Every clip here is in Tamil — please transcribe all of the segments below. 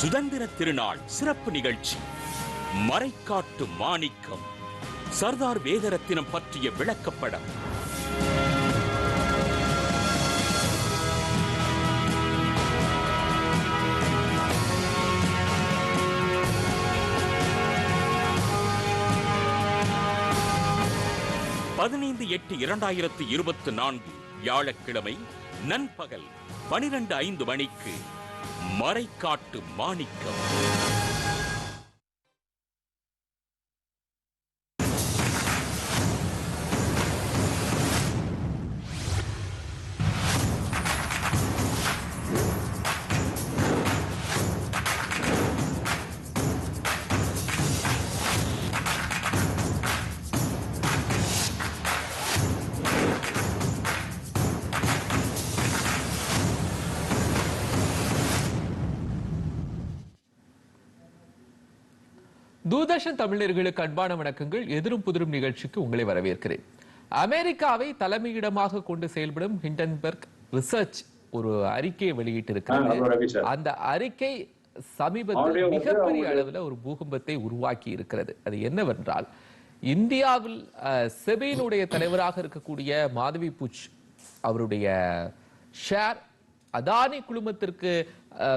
சுதந்திர திருநாள் சிறப்பு நிகழ்ச்சி. மறைக்காட்டு மாணிக்கம். சர்தார் வேதரத்தினம் பற்றிய விளக்கப்படம். பதினைந்து எட்டு இரண்டாயிரத்தி இருபத்தி நான்கு வியாழக்கிழமை நண்பகல் பனிரெண்டு ஐந்து மணிக்கு மறைக்காட்டு மாணிக்கம். தூர்தர்ஷன் தமிழர்களுக்கு அன்பான வணக்கங்கள். எதிரும் புதிரும் நிகழ்ச்சிக்கு உங்களை வரவேற்கிறேன். அமெரிக்காவை தலைமையிடமாக கொண்டு செயல்படும் ஹிண்டன்பர்க் ரிசர்ச் ஒரு அறிக்கையை சார். அந்த அறிக்கை சமீபத்தில் மிகப்பெரிய அளவில் ஒரு பூகம்பத்தை உருவாக்கி இருக்கிறது. அது என்னவென்றால் இந்தியாவில் செபியினுடைய தலைவராக இருக்கக்கூடிய மாதவி புச் அவருடைய ஷேர் அதானி குழுமத்திற்கு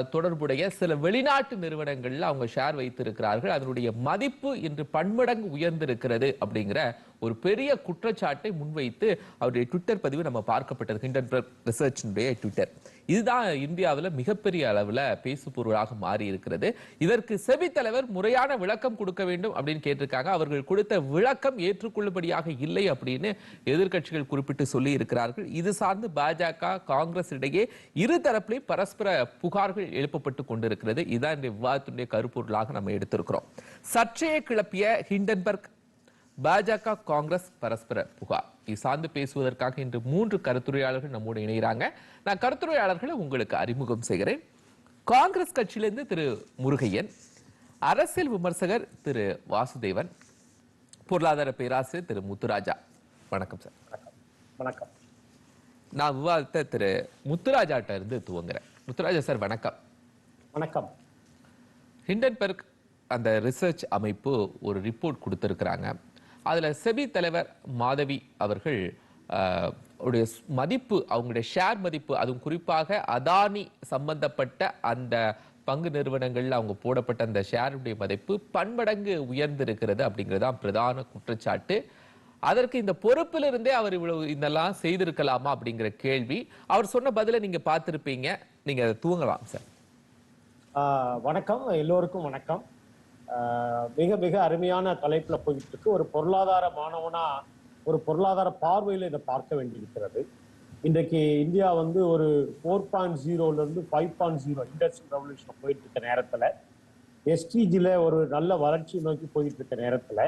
தொடர்புடைய சில வெளிநாட்டு நிறுவனங்களில் அவங்க ஷேர் வைத்திருக்கிறார்கள். அதனுடைய மதிப்பு இன்று பன்மடங்கு உயர்ந்திருக்கிறது அப்படிங்கிற ஒரு பெரிய குற்றச்சாட்டை முன்வைத்து அவருடைய ட்விட்டர் பதிவு நம்ம பார்க்கப்பட்டது. ஹிண்டன்பர்க் ரிசர்ச்சினுடைய ட்விட்டர் இதுதான் இந்தியாவில் மிகப்பெரிய அளவில் பேசு பொருளாக மாறி இருக்கிறது இதற்கு செபி தலைவர் முறையான விளக்கம் கொடுக்க வேண்டும் அப்படின்னு கேட்டிருக்காங்க. அவர்கள் கொடுத்த விளக்கம் ஏற்றுக்கொள்ளும்படியாக இல்லை அப்படின்னு எதிர்க்கட்சிகள் குறிப்பிட்டு சொல்லி இருக்கிறார்கள் இது சார்ந்து பாஜக காங்கிரஸ் இடையே இரு தரப்பிலையும் பரஸ்பர புகார்கள் எழுப்பப்பட்டு கொண்டிருக்கிறது. இதுதான் இந்த விவாதத்தினுடைய கருப்பொருளாக நம்ம எடுத்திருக்கிறோம். சர்ச்சையை கிளப்பிய ஹிண்டன்பர்க் பாஜக காங்கிரஸ் பரஸ்பர புகார் இது சார்ந்து பேசுவதற்காக இன்று மூன்று கருத்துரையாளர்கள் நம்மோடு இணைகிறாங்க. நான் கருத்துரையாளர்களை உங்களுக்கு அறிமுகம் செய்கிறேன். காங்கிரஸ் கட்சியிலிருந்து திரு முருகையன் அரசியல் விமர்சகர் திரு வாசுதேவன் பொருளாதார பேராசிரியர் திரு முத்துராஜா. வணக்கம் சார். வணக்கம். நான் விவாதத்தை திரு முத்துராஜாட்ட இருந்து துவங்குறேன். முத்துராஜா சார் வணக்கம். வணக்கம். ஹிண்டன்பர்க் அந்த ரிசர்ச் அமைப்பு ஒரு ரிப்போர்ட் கொடுத்திருக்கிறாங்க. அதில் செபி தலைவர் மாதவி அவர்கள் உடைய மதிப்பு அவங்களுடைய ஷேர் மதிப்பு அதுவும் குறிப்பாக அதானி சம்பந்தப்பட்ட அந்த பங்கு நிறுவனங்களில் அவங்க போடப்பட்ட அந்த ஷேருடைய மதிப்பு பன்மடங்கு உயர்ந்திருக்கிறது அப்படிங்கிறது தான் பிரதான குற்றச்சாட்டு. அதற்கு இந்த பொறுப்பிலிருந்தே அவர் இவ்வளவு இதெல்லாம் செய்திருக்கலாமா அப்படிங்கிற கேள்வி. அவர் சொன்ன பதிலை நீங்க பார்த்துருப்பீங்க. நீங்க அதை தூங்கலாம் சார். வணக்கம். எல்லோருக்கும் வணக்கம். மிக மிக அருமையான தலைப்புல போயிட்டு இருக்கு ஒரு பொருளாதார மாணவனா ஒரு பொருளாதார பார்வையில இதை பார்க்க வேண்டியிருக்கிறது. இன்றைக்கு இந்தியா வந்து ஒரு ஃபோர் பாயிண்ட் ஜீரோல இருந்து five point zero industrial revolution போயிட்டு இருக்க நேரத்துல எஸ்டிஜில ஒரு நல்ல வளர்ச்சி நோக்கி போயிட்டு இருக்க நேரத்துல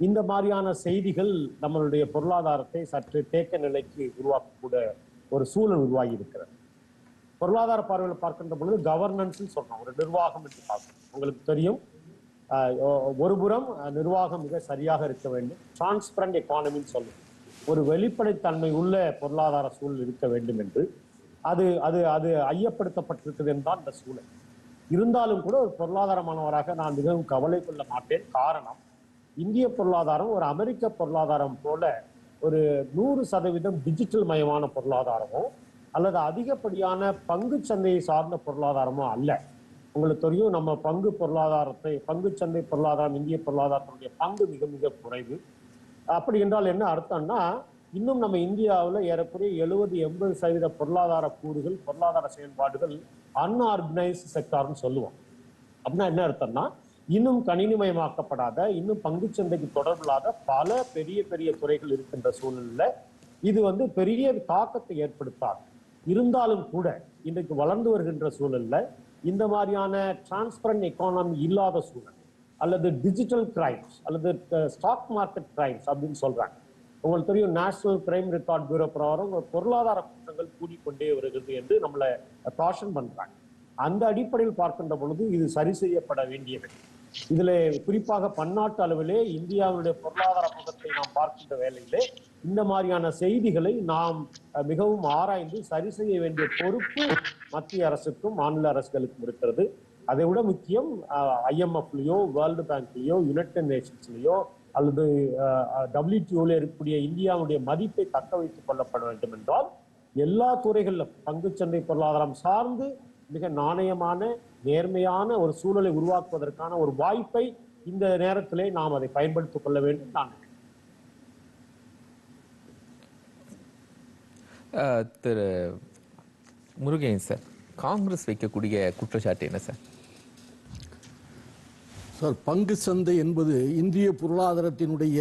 இந்த மாதிரியான செய்திகள் நம்மளுடைய பொருளாதாரத்தை சற்று தேக்க நிலைக்கு உருவாக்கக்கூட ஒரு சூழல் உருவாகி இருக்கிறது பொருளாதார பார்வையில் பார்க்கின்ற பொழுது கவர்னன்ஸ் சொன்னோம் ஒரு நிர்வாகம் என்று பார்க்கணும் உங்களுக்கு தெரியும். ஒரு புறம் நிர்வாகம் மிக சரியாக இருக்க வேண்டும். டிரான்ஸ்பரண்ட் எக்கானமின்னு சொல்லுவோம். ஒரு வெளிப்படைத்தன்மை உள்ள பொருளாதார சூழல் இருக்க வேண்டும் என்று. அது அது அது ஐயப்படுத்தப்பட்டிருக்கிறது என்றால் இந்த சூழல். இருந்தாலும் கூட ஒரு பொருளாதார மாணவராக நான் மிகவும் கவலை கொள்ள மாட்டேன். காரணம் இந்திய பொருளாதாரம் ஒரு அமெரிக்க பொருளாதாரம் போல ஒரு நூறு சதவீதம் டிஜிட்டல் மயமான பொருளாதாரமோ அல்லது அதிகப்படியான பங்கு சந்தையை சார்ந்த பொருளாதாரமோ அல்ல. உங்களுக்கு தெரியும் நம்ம பங்கு பொருளாதாரத்தை பங்கு சந்தை பொருளாதாரம் இந்திய பொருளாதாரத்தினுடைய பங்கு மிக மிக குறைவு. அப்படி என்றால் என்ன அர்த்தம்னா இன்னும் நம்ம இந்தியாவில் ஏறக்குறைய எழுபது எண்பது சதவீத பொருளாதார கூறுகள் பொருளாதார செயல்பாடுகள் அன்ஆர்கனைஸ்டு செக்டார்னு சொல்லுவோம். அப்படின்னா என்ன அர்த்தம்னா இன்னும் கணினிமயமாக்கப்படாத இன்னும் பங்குச்சந்தைக்கு தொடர்பில்லாத பல பெரிய பெரிய துறைகள் இருக்கின்ற சூழலில் இது வந்து பெரிய தாக்கத்தை ஏற்படுத்தாது. இருந்தாலும் கூட இன்றைக்கு வளர்ந்து வருகின்ற சூழலில் இந்த மாதிரியான டிரான்ஸ்பரண்ட் எக்கானமி இல்லாத சூழல் அல்லது டிஜிட்டல் கிரைம்ஸ் அல்லது ஸ்டாக் மார்க்கெட் கிரைம்ஸ் அப்படின்னு சொல்றாங்க. உங்களுக்கு தெரியும் நேஷனல் கிரைம் ரெக்கார்ட் பியூரோ பிரகாரம் பொருளாதார குற்றங்கள் கூடிக்கொண்டே வருகிறது என்று நம்மளை காஷன் பண்றாங்க. அந்த அடிப்படையில் பார்க்கின்ற பொழுது இது சரி செய்யப்பட வேண்டியது இதுல குறிப்பாக பன்னாட்டு அளவிலே இந்தியாவுடைய பொருளாதார முகத்தை நாம் பார்க்கின்ற வேலையிலே இந்த மாதிரியான செய்திகளை நாம் மிகவும் ஆராய்ந்து சரி செய்ய வேண்டிய பொறுப்பு மத்திய அரசுக்கும் மாநில அரசுகளுக்கும் இருக்கிறது. அதை விட முக்கியம் ஐஎம்எஃப்லயோ வேர்ல்டு பேங்க்லயோ யுனைடெட் நேஷன்ஸ்லயோ அல்லது டபிள்யூடிஓல இருக்கக்கூடிய இந்தியாவுடைய மதிப்பை தக்க வைத்துக் கொள்ளப்பட வேண்டும் என்றால் எல்லா துறைகளிலும் பங்குச்சந்தை பொருளாதாரம் சார்ந்து மிக நாணயமான நேர்மையான ஒரு சூழலை உருவாக்குவதற்கான ஒரு வாய்ப்பை இந்த நேரத்திலே நாம் அதை பயன்படுத்திக் கொள்ள வேண்டும். நான் திரு முருகேன் சார் காங்கிரஸ் வைக்கக்கூடிய குற்றச்சாட்டு என்ன சார்? சார் பங்கு சந்தை என்பது இந்திய பொருளாதாரத்தினுடைய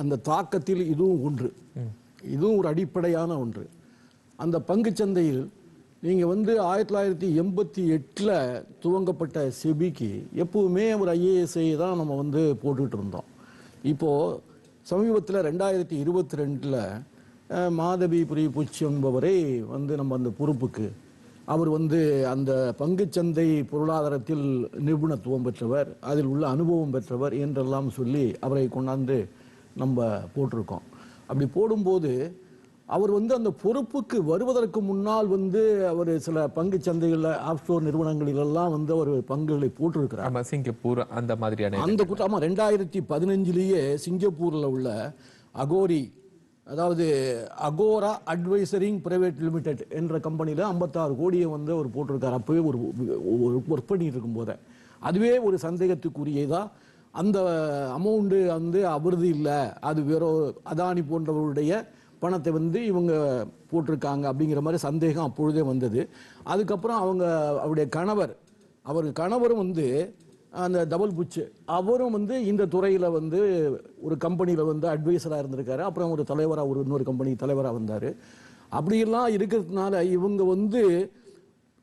அந்த தாக்கத்தில் இதுவும் ஒன்று. இதுவும் ஒரு அடிப்படையான ஒன்று. அந்த பங்கு சந்தையில் நீங்கள் வந்து ஆயிரத்தி தொள்ளாயிரத்தி எண்பத்தி எட்டில் துவங்கப்பட்ட செபிக்கு எப்பவுமே ஒரு ஐஏஎஸ்ஐ தான் நம்ம வந்து போட்டுட்டு இருந்தோம். இப்போது சமீபத்தில் ரெண்டாயிரத்தி இருபத்தி ரெண்டில் மாதவி புரி புச் என்பவரை வந்து நம்ம அந்த பொறுப்புக்கு. அவர் வந்து அந்த பங்குச்சந்தை பொருளாதாரத்தில் நிபுணத்துவம் பெற்றவர் அதில் உள்ள அனுபவம் பெற்றவர் என்றெல்லாம் சொல்லி அவரை கொண்டாந்து நம்ம போட்டிருக்கோம். அப்படி போடும்போது அவர் வந்து அந்த பொறுப்புக்கு வருவதற்கு முன்னால் வந்து அவர் சில பங்கு சந்தைகளில் ஆஃப்ஷோர் நிறுவனங்களிலெல்லாம் வந்து அவர் பங்குகளை போட்டிருக்கிறார். சிங்கப்பூர் அந்த மாதிரியான அந்த குற்றம் ஆமா ரெண்டாயிரத்தி பதினஞ்சுலேயே சிங்கப்பூரில் உள்ள அகோரி அதாவது அகோரா அட்வைசரிங் பிரைவேட் லிமிடெட் என்ற கம்பெனியில் ஐம்பத்தாறு கோடியை வந்து அவர் போட்டிருக்கார். அப்போவே ஒரு ஒரு ஒர்க் பண்ணிட்டு இருக்கும்போதே அதுவே ஒரு சந்தேகத்துக்குரியதா? அந்த அமௌண்ட்டு வந்து அவரது இல்லை. அது வேற அதானி போன்றவருடைய பணத்தை வந்து இவங்க போட்டிருக்காங்க அப்படிங்கிற மாதிரி சந்தேகம் அப்பொழுதே வந்தது. அதுக்கப்புறம் அவங்க அவருடைய கணவர் அவர் கணவரும் வந்து அந்த டபுள் புச்சு அவரும் வந்து இந்த துறையில் வந்து ஒரு கம்பெனியில் வந்து அட்வைசராக இருந்திருக்காரு. அப்புறம் ஒரு தலைவராக ஒரு இன்னொரு கம்பெனி தலைவராக வந்தார். அப்படியெல்லாம் இருக்கிறதுனால இவங்க வந்து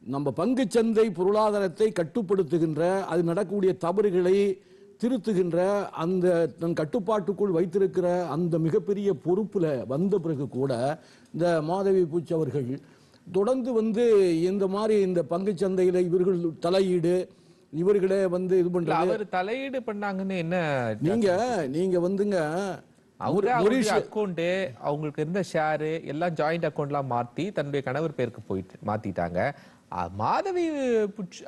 நம்ம பங்குச்சந்தை பொருளாதாரத்தை கட்டுப்படுத்துகின்ற அது நடக்கக்கூடிய தவறுகளை திருத்துகின்ற அந்த தன் கட்டுப்பாட்டுக்குள் வைத்திருக்கிற அந்த மிகப்பெரிய பொறுப்பில் வந்த பிறகு கூட இந்த மாதவி பூச்சி அவர்கள் தொடர்ந்து வந்து இந்த மாதிரி இந்த பங்குச்சந்தையில் இவர்கள் தலையீடு இவர்களே வந்து இது பண்றாங்க அவர் தலையீடு பண்ணாங்கன்னு என்ன நீங்க நீங்க வந்துங்க அக்கௌண்ட் அவங்களுக்கு இருந்த ஷேரு எல்லாம் ஜாயிண்ட் அக்கௌண்ட்லாம் மாத்தி தன்னுடைய கணவர் பேருக்கு போயிட்டு மாத்திட்டாங்க. மாதவி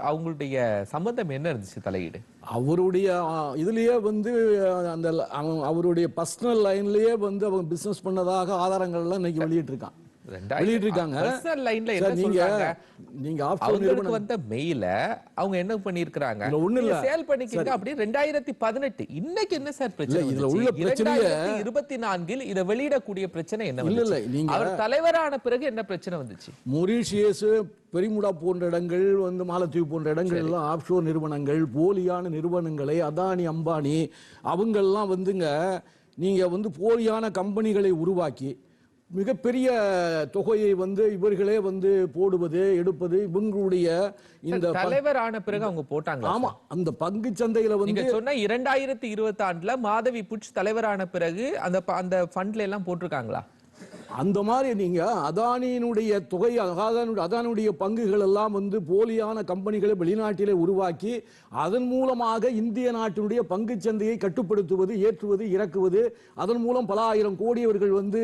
அவங்களுடைய சம்பந்தம் என்ன இருந்துச்சு தலையீடு? அவருடைய இதுலயே வந்து அந்த அவருடைய பர்சனல் லைன்லயே வந்து அவங்க பிசினஸ் பண்ணதாக ஆதாரங்கள்லாம் இன்னைக்கு வெளியிட்டு இருக்கான் வெளியிட்டு இருக்காங்க personal lineல என்ன சொல்றாங்க? நீங்க அவங்களுக்கு வந்த மெயில அவங்க என்ன பண்ணிருக்காங்க ஒண்ணும் இல்ல. சேல் பண்ணிக்கிங்க அப்படி ரெண்டாயிரத்தி பதினெட்டு இன்னைக்கு என்ன சார் பிரச்சனை இதுல? உள்ள இரண்டாயிரத்தி இருபத்தி நான்கில் இதை வெளியிடக்கூடிய பிரச்சனை என்ன இல்ல, இல்ல? நீங்க- அவர் தலைவரான பிறகு என்ன பிரச்சனை வந்துச்சு மொரீஷியஸ் பெரிமுடா போன்ற இடங்கள் வந்து மாலத்தீவு போன்ற இடங்கள் எல்லாம் ஆப்ஷோர் நிறுவனங்கள் போலியான நிறுவனங்களை அதானி அம்பானி அவங்கெல்லாம் வந்துங்க நீங்க வந்து போலியான கம்பெனிகளை உருவாக்கி மிகப்பெரிய தொகையை வந்து இவர்களே வந்து போடுவது எடுப்பது இவங்களுடைய இந்த ப- தலைவரான பிறகு அவங்க போட்டாங்களா ஆமா அந்த பங்கு சந்தையில வந்து சொன்ன இரண்டாயிரத்தி இருபத்தி ஆண்டுல மாதவி புட்ச் தலைவரான பிறகு அந்த அந்த ஃபண்ட்ல எல்லாம் போட்டிருக்காங்களா? அந்த மாதிரி நீங்க அதானியினுடைய தொகை அதானுடைய அதானுடைய பங்குகள் எல்லாம் வந்து போலியான கம்பெனிகளை வெளிநாட்டிலே உருவாக்கி அதன் மூலமாக இந்திய நாட்டினுடைய பங்குச் சந்தையை கட்டுப்படுத்துவது ஏற்றுவது இறக்குவது அதன் மூலம் பல ஆயிரம் கோடி அவர்கள் வந்து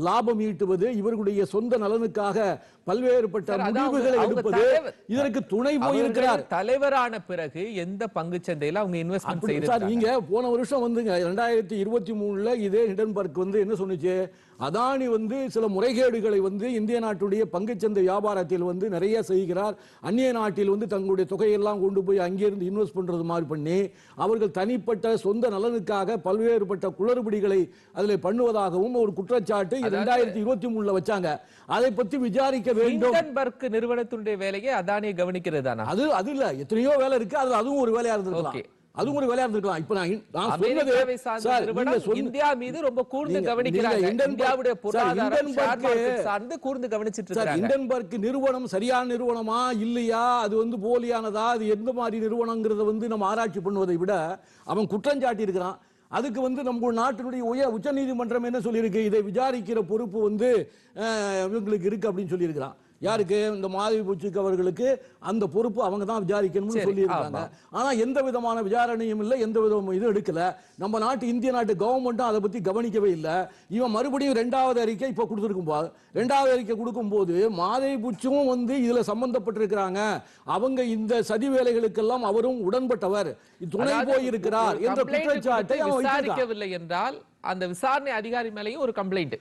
லாபம் ஈட்டுவது இவர்களுடைய சொந்த நலனுக்காக பல்வேறுபட்ட முடிவுகளை எடுப்பது. இதற்கு துணை போயிருக்கிறார் தலைவரான பிறகு எந்த பங்கு சந்தையில அவங்க இன்வெஸ்ட்மெண்ட் சார் செய்திருக்காங்க நீங்க போன வருஷம் வந்துங்க ரெண்டாயிரத்தி இருபத்தி மூணுல இதே ஹிடன்பர்க் வந்து என்ன சொன்னுச்சு அதானி வந்து சில முறைகேடுகளை வந்து இந்திய நாட்டுடைய பங்குச்சந்தை வியாபாரத்தில் வந்து நிறைய செய்கிறார். அந்நிய நாட்டில் வந்து தங்களுடைய தொகையெல்லாம் கொண்டு போய் அங்கிருந்து இன்வெஸ்ட் பண்றது மாதிரி பண்ணி அவர்கள் தனிப்பட்ட சொந்த நலனுக்காக பல்வேறுபட்ட குளறுபடிகளை அதில் பண்ணுவதாகவும் ஒரு குற்றச்சாட்டு ரெண்டாயிரத்தி இருபத்தி மூணுல வச்சாங்க. அதை பத்தி விசாரிக்க வேண்டும். நிறுவனத்தினுடைய வேலையை அதானியை கவனிக்கிறது தானா அது அது இல்ல. எத்தனையோ வேலை இருக்கு. அதுல அதுவும் ஒரு வேலையா இருந்திருக்கலாம். அதுவும் ஒரு வேலையா இருந்திருக்கலாம் இப்ப நான் நான் சொன்னது இந்தியா மீது ரொம்ப கூர்ந்து கவனிக்கிறாங்க. இந்தியாவுடைய பொருளாதாரம் சார்ந்து கூர்ந்து கவனிச்சிட்டு இருக்காங்க இண்டன்பர்க் நிறுவனம் சரியான நிறுவனமா இல்லையா? அது வந்து போலியானதா? அது எந்த மாதிரி நிறுவனங்கிறத வந்து நம்ம ஆராய்ச்சி பண்ணுவதை விட அவன் குற்றம் சாட்டி இருக்கிறான் அதுக்கு வந்து நம்ம நாட்டினுடைய உயர் உச்சநீதிமன்றம் என்ன சொல்லியிருக்கு? இதை விசாரிக்கிற பொறுப்பு வந்து இவங்களுக்கு இருக்கு அப்படின்னு சொல்லியிருக்கிறான். யாருக்கு? இந்த மாதவி பூச்சிக்கு அவர்களுக்கு அந்த பொறுப்பு அவங்க தான் விசாரிக்கணும்னு சரி, சொல்லி இருக்காங்க ஆனா எந்த விதமான விசாரணையும் இல்லை எந்த விதமான இதுவும் எடுக்கல. நம்ம நாட்டு இந்திய நாட்டு கவர்மெண்ட்டும் அதை பத்தி கவனிக்கவே இல்லை. இவன் மறுபடியும் ரெண்டாவது அறிக்கை இப்ப கொடுத்துருக்கும் போது ரெண்டாவது அறிக்கை கொடுக்கும்போது மாதவி பூச்சும் வந்து இதுல சம்பந்தப்பட்டிருக்கிறாங்க. அவங்க இந்த சதி வேலைகளுக்கெல்லாம் அவரும் உடன்பட்டவர். துணை போயிருக்கிறார் என்ற குற்றச்சாட்டை. விசாரிக்கவில்லை என்றால் அந்த விசாரணை அதிகாரி மேலேயும் ஒரு கம்ப்ளைண்ட்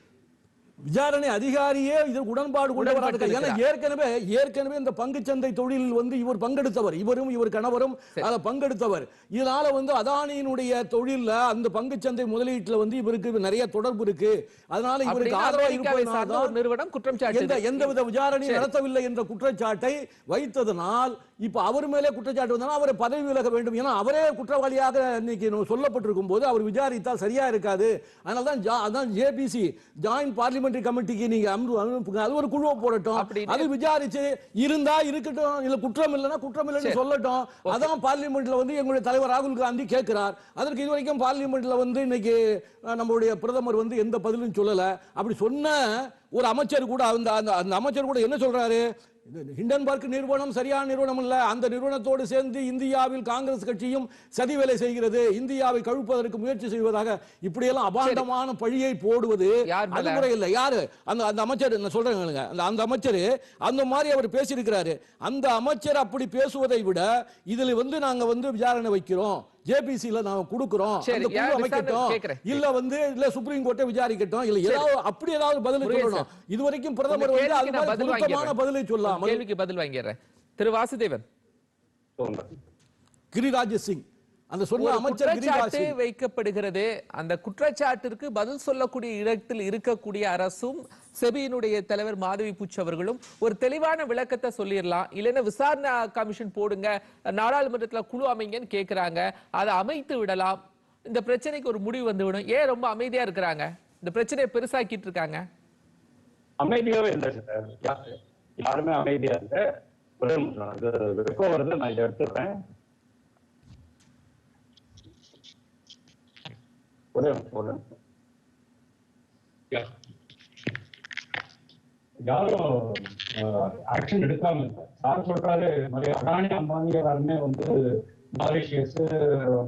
விசாரணை அதிகாரியே இதற்கு உடன்பாடு இருக்கார். ஏன்னா ஏற்கனவே ஏற்கனவே இந்த பங்குச்சந்தை தொழிலில் வந்து இவர் பங்கெடுத்தவர். இவரும் இவர் கணவரும் அதில் பங்கெடுத்தவர். இதனால வந்து அதானியினுடைய தொழில்ல அந்த பங்குச்சந்தை முதலீட்டுல வந்து இவருக்கு நிறைய தொடர்பு இருக்கு. அதனால இவருக்கு ஆதரவா இருப்பதனால்தான் நிறுவனம் குற்றம் எந்த எந்தவித விசாரணை சரி. நடத்தவில்லை என்ற குற்றச்சாட்டை வைத்ததனால் இப்ப அவர் மேலே குற்றச்சாட்டு வந்தனால் அவரை பதவி விலக வேண்டும். ஏன்னா அவரே குற்றவாளியாக இன்னைக்கு சொல்லப்பட்டிருக்கும் போது அவர் விசாரித்தால் சரியா இருக்காது. அதனால தான் ஜா- அதான் ஜேபிசி ஜாயிண்ட் பார்லிமெண்டரி கமிட்டிக்கு நீங்க அனுப்பு- அனுப்புங்க அது ஒரு குழுவை போடட்டும். அது விசாரிச்சு இருந்தா இருக்கட்டும். இல்ல குற்றம் இல்லைன்னா குற்றம் இல்லைன்னு. சொல்லட்டும். அதான் பார்லிமெண்ட்ல வந்து எங்களுடைய தலைவர் ராகுல் காந்தி கேட்கிறார். அதற்கு இதுவரைக்கும் பார்லிமெண்ட்ல வந்து இன்னைக்கு நம்மளுடைய பிரதமர் வந்து எந்த பதிலும் சொல்லல. அப்படி சொன்ன ஒரு அமைச்சர் கூட அந்த அந்த அமைச்சர் கூட என்ன சொல்றாரு? இது ஹிண்டன்பர்க் நிறுவனம் சரியான நிறுவனம் இல்ல. அந்த நிறுவனத்தோடு சேர்ந்து இந்தியாவில் காங்கிரஸ் கட்சியும் சதி வேலை செய்கிறது. இந்தியாவை கழுப்பதற்கு முயற்சி செய்வதாக இப்படியெல்லாம் அபாண்டமான பழியை போடுவது யார் மேல? அது முறை இல்ல. யாரு? அந்த அந்த அமைச்சர் நான் சொல்றேன் கேளுங்க. அந்த அந்த அமைச்சர் அந்த மாதிரி அவர் பேசியிருக்கிறாரு. அந்த அமைச்சர் அப்படி பேசுவதை விட இதுல வந்து நாங்க வந்து விசாரணை வைக்கிறோம். ஜேபிசில நாங்க கொடுக்கிறோம். அந்த குழு அமைக்கட்டும். இல்ல வந்து இல்ல சுப்ரீம் கோர்ட்டை விசாரிக்கட்டும். இல்ல ஏதாவது அப்படி ஏதாவது பதில். சொல்லணும். இதுவரைக்கும் பிரதமர் உங்க வந்து அது மாதிரி வாங்கிடுறேன். பதிலை சொல்லாமல் கேள்விக்கு பதில் வாங்கிடுறேன். திரு வாசுதேவன். கிரிராஜ் சிங். அந்த சொன்ன அமைச்சர் வைக்கப்படுகிறது. அந்த குற்றச்சாட்டிற்கு பதில் சொல்லக்கூடிய இடத்தில் இருக்கக்கூடிய அரசும் செபியினுடைய தலைவர் மாதவி பூச்சி அவர்களும் ஒரு தெளிவான விளக்கத்தை சொல்லிடலாம். இல்லைன்னா விசாரணை கமிஷன் போடுங்க நாடாளுமன்றத்துல குழு அமைங்கன்னு கேக்குறாங்க. அதை அமைத்து விடலாம். இந்த பிரச்சனைக்கு ஒரு முடிவு வந்து விடும். ஏன் ரொம்ப அமைதியா இருக்கிறாங்க? இந்த பிரச்சனையை பெருசாக்கிட்டு இருக்காங்க. அமைதியாவே இல்லை யாருமே அமைதியா இல்லை. வருது. நான் இதை எடுத்துடுறேன் ஒரே நிமிஷம், ஒரே யாரும் ஆக்ஷன் எடுக்காம இல்லை சார் சொல்றாரு மாதிரி அதானி அம்பானி எல்லாருமே வந்து மாரிஷியஸ்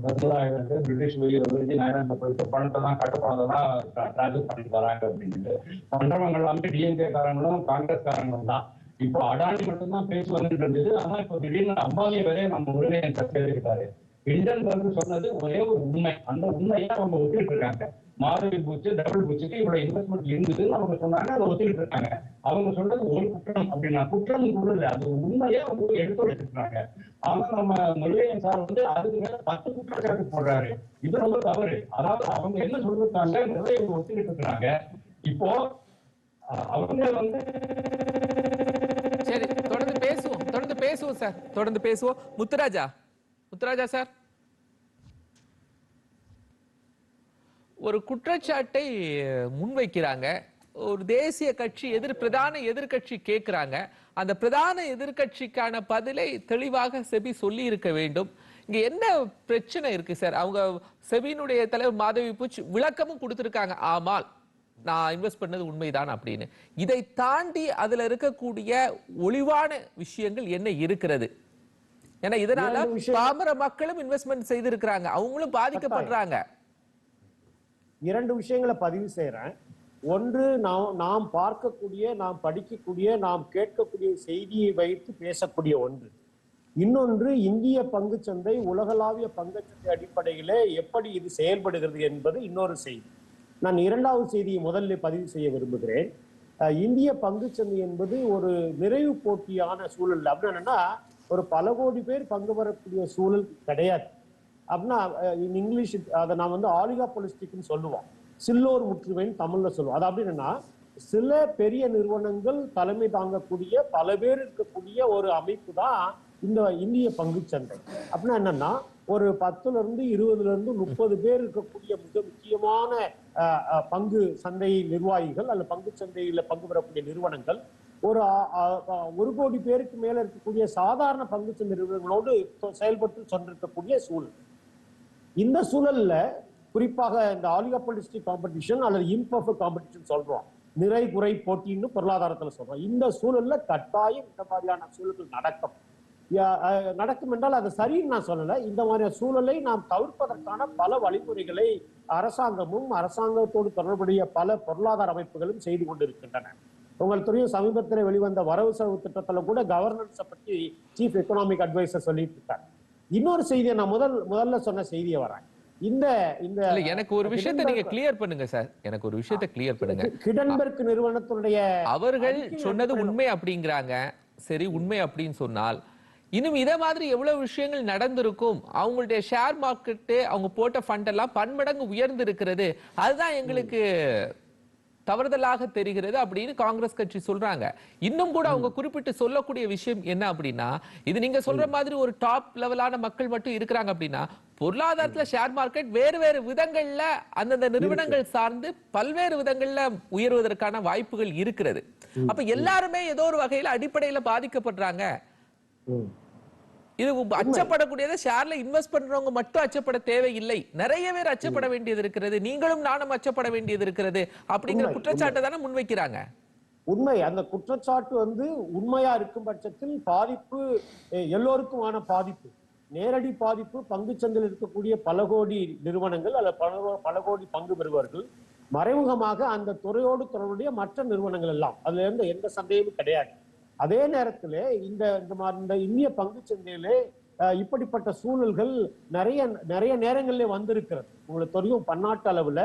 பர்முடா பிரிட்டிஷ் வெளியே வந்து ஐலாண்ட்ல போயிட்டு பணத்தை தான் கட்ட பணத்தை தான் டிரான்ஸ்ஃபர் பண்ணிட்டு வராங்க அப்படின்ட்டு பண்றவங்க எல்லாமே டிஎம்கே காரங்களும் காங்கிரஸ் காரங்களும் தான். இப்போ அடானி மட்டும்தான் பேசி வந்துட்டு இருந்தது. ஆனா இப்போ திடீர்னு அம்பானி வரைய நம்ம உரிமையை இருக்காரு இண்டன் சொன்னது ஒரே ஒரு உண்மை. அந்த உண்மையை அவங்க ஒத்துக்கிட்டு இருக்காங்க. மாதவி பூச்சு டபுள் பூச்சுக்கு இவ்வளவு இன்வெஸ்ட்மெண்ட் இருந்ததுன்னு அவங்க சொன்னாங்க அதை ஒத்துக்கிட்டு இருக்காங்க. அவங்க சொல்றது ஒரு குற்றம் அப்படின்னா குற்றம் கூட இல்லை அது உண்மையே உண்மையை அவங்க எடுத்து வச்சிருக்காங்க. ஆனா நம்ம முருகையன் சார் வந்து அதுக்கு மேல பத்து குற்றச்சாட்டு போடுறாரு. இது ரொம்ப தவறு. அதாவது அவங்க என்ன சொல்லிருக்காங்க நிறைய ஒத்துக்கிட்டு இருக்காங்க. இப்போ அவங்க வந்து சரி தொடர்ந்து பேசுவோம். தொடர்ந்து பேசுவோம் சார். தொடர்ந்து பேசுவோம். முத்துராஜா. முத்துராஜா சார். ஒரு குற்றச்சாட்டை முன்வைக்கிறாங்க. ஒரு தேசிய கட்சி எதிர் பிரதான எதிர்க்கட்சி கேட்கிறாங்க. அந்த பிரதான எதிர்க்கட்சிக்கான பதிலை தெளிவாக செபி சொல்லி இருக்க வேண்டும். இங்க என்ன பிரச்சனை இருக்கு சார்? அவங்க செபியினுடைய தலைவர் மாதவி பூச் விளக்கமும் கொடுத்திருக்காங்க. ஆமால் நான் இன்வெஸ்ட் பண்ணது உண்மைதான் அப்படின்னு. இதை தாண்டி அதுல இருக்கக்கூடிய ஒளிவான விஷயங்கள் என்ன இருக்கிறது? ஏன்னா இதனால. பாமர மக்களும் இன்வெஸ்ட்மெண்ட் செய்திருக்கிறாங்க. அவங்களும் பாதிக்கப்படுறாங்க. இரண்டு விஷயங்களை பதிவு செய்கிறேன் ஒன்று நாம் நாம் பார்க்கக்கூடிய நாம் படிக்கக்கூடிய நாம் கேட்கக்கூடிய செய்தியை வைத்து பேசக்கூடிய ஒன்று. இன்னொன்று இந்திய பங்குச்சந்தை உலகளாவிய பங்குச்சந்தை அடிப்படையிலே எப்படி இது செயல்படுகிறது என்பது இன்னொரு செய்தி. நான் இரண்டாவது செய்தியை முதல்ல பதிவு செய்ய விரும்புகிறேன். இந்திய பங்குச்சந்தை என்பது ஒரு நிறைவு போட்டியான சூழல். அப்படின்னா ஒரு பல கோடி பேர் பங்கு வரக்கூடிய சூழல் கிடையாது. அப்படின்னா இன் இங்கிலீஷ் அதை நான் வந்து ஆலிகா பொலிஸ்டிக்னு சொல்லுவோம். சில்லோர் முற்றுமைன்னு தமிழ்ல சொல்லுவோம். அது அப்படின்னா சில பெரிய நிறுவனங்கள் தலைமை தாங்கக்கூடிய பல பேர் இருக்கக்கூடிய ஒரு அமைப்பு தான் இந்த இந்திய பங்குச்சந்தை. அப்படின்னா என்னன்னா ஒரு பத்துல இருந்து இருபதுல இருந்து முப்பது பேர் இருக்கக்கூடிய மிக முக்கியமான பங்கு சந்தை நிர்வாகிகள் அல்லது பங்கு சந்தையில பங்கு பெறக்கூடிய நிறுவனங்கள். ஒரு ஒரு கோடி பேருக்கு மேல இருக்கக்கூடிய சாதாரண பங்குச்சந்தை நிறுவனங்களோடு செயல்பட்டு சென்றிருக்கக்கூடிய சூழல். இந்த சூழல்ல குறிப்பாக இந்த ஆலிகாபொலிஸ்டிக் காம்படிஷன் அல்லது இம்பர்ஃபெக்ட் காம்படிஷன் சொல்றோம். நிறை குறை போட்டின்னு பொருளாதாரத்துல சொல்றோம். இந்த சூழல்ல கட்டாயம் இந்த மாதிரியான சூழல்கள் நடக்கும். நடக்கும் என்றால் அது சரின்னு நான் சொல்லல. இந்த மாதிரியான சூழலை நாம் தவிர்ப்பதற்கான பல வழிமுறைகளை அரசாங்கமும் அரசாங்கத்தோடு தொடர்புடைய பல பொருளாதார அமைப்புகளும் செய்து கொண்டிருக்கின்றன. உங்கள் துறையும் சமீபத்தில் வெளிவந்த வரவு செலவு திட்டத்துல கூட கவர்னன்ஸை பற்றி சீஃப் எக்கனாமிக் அட்வைசர் சொல்லிட்டு இருக்காங்க இன்னொரு செய்தியை நான் முதல் முதல்ல சொன்ன செய்தியை வரேன். இந்த இந்த எனக்கு ஒரு விஷயத்தை நீங்க கிளியர் பண்ணுங்க சார் எனக்கு ஒரு விஷயத்தை கிளியர் பண்ணுங்க. ஹிடன்பர்க் நிறுவனத்தினுடைய அவர்கள் சொன்னது உண்மை அப்படிங்கிறாங்க. சரி உண்மை அப்படின்னு சொன்னால் இன்னும் இத மாதிரி எவ்வளவு விஷயங்கள் நடந்திருக்கும்? அவங்களுடைய ஷேர் மார்க்கெட்டு அவங்க போட்ட ஃபண்ட் எல்லாம் பன்மடங்கு உயர்ந்து இருக்கிறது அதுதான் எங்களுக்கு தவறுதலாக தெரிகிறது அப்படின்னு காங்கிரஸ் கட்சி சொல்றாங்க. இன்னும் கூட அவங்க குறிப்பிட்டு சொல்லக்கூடிய விஷயம் என்ன அப்படின்னா இது நீங்க சொல்ற மாதிரி ஒரு டாப் லெவலான மக்கள் மட்டும் இருக்கிறாங்க அப்படின்னா பொருளாதாரத்துல ஷேர் மார்க்கெட் வேறு வேறு விதங்கள்ல அந்தந்த நிறுவனங்கள் சார்ந்து பல்வேறு விதங்கள்ல உயர்வதற்கான வாய்ப்புகள் இருக்கிறது. அப்ப எல்லாருமே ஏதோ ஒரு வகையில அடிப்படையில பாதிக்கப்படுறாங்க. இது அச்சப்படக்கூடியது ஷேர்ல இன்வெஸ்ட் பண்றவங்க மட்டும் அச்சப்பட தேவையில்லை. நிறைய பேர் அச்சப்பட வேண்டியது இருக்கிறது. நீங்களும் நானும் அச்சப்பட வேண்டியது இருக்கிறது அப்படிங்கிற குற்றச்சாட்டை தானே முன்வைக்கிறாங்க. உண்மை. அந்த குற்றச்சாட்டு வந்து உண்மையா இருக்கும் பட்சத்தில் பாதிப்பு எல்லோருக்குமான பாதிப்பு. நேரடி பாதிப்பு பங்குச்சந்தையில் இருக்கக்கூடிய பல கோடி நிறுவனங்கள் அல்லது பல பல கோடி பங்கு பெறுபவர்கள் மறைமுகமாக அந்த துறையோடு தொடர்புடைய மற்ற நிறுவனங்கள் எல்லாம். அதுல இருந்து எந்த சந்தேகமும் கிடையாது. அதே நேரத்திலே இந்த இந்த மா- இந்த இந்திய பங்குச்சந்தையிலே அஹ், இப்படிப்பட்ட சூழல்கள் நிறைய நிறைய நேரங்களிலே வந்திருக்கிறது. உங்களுக்கு தெரியும் பன்னாட்டு அளவுல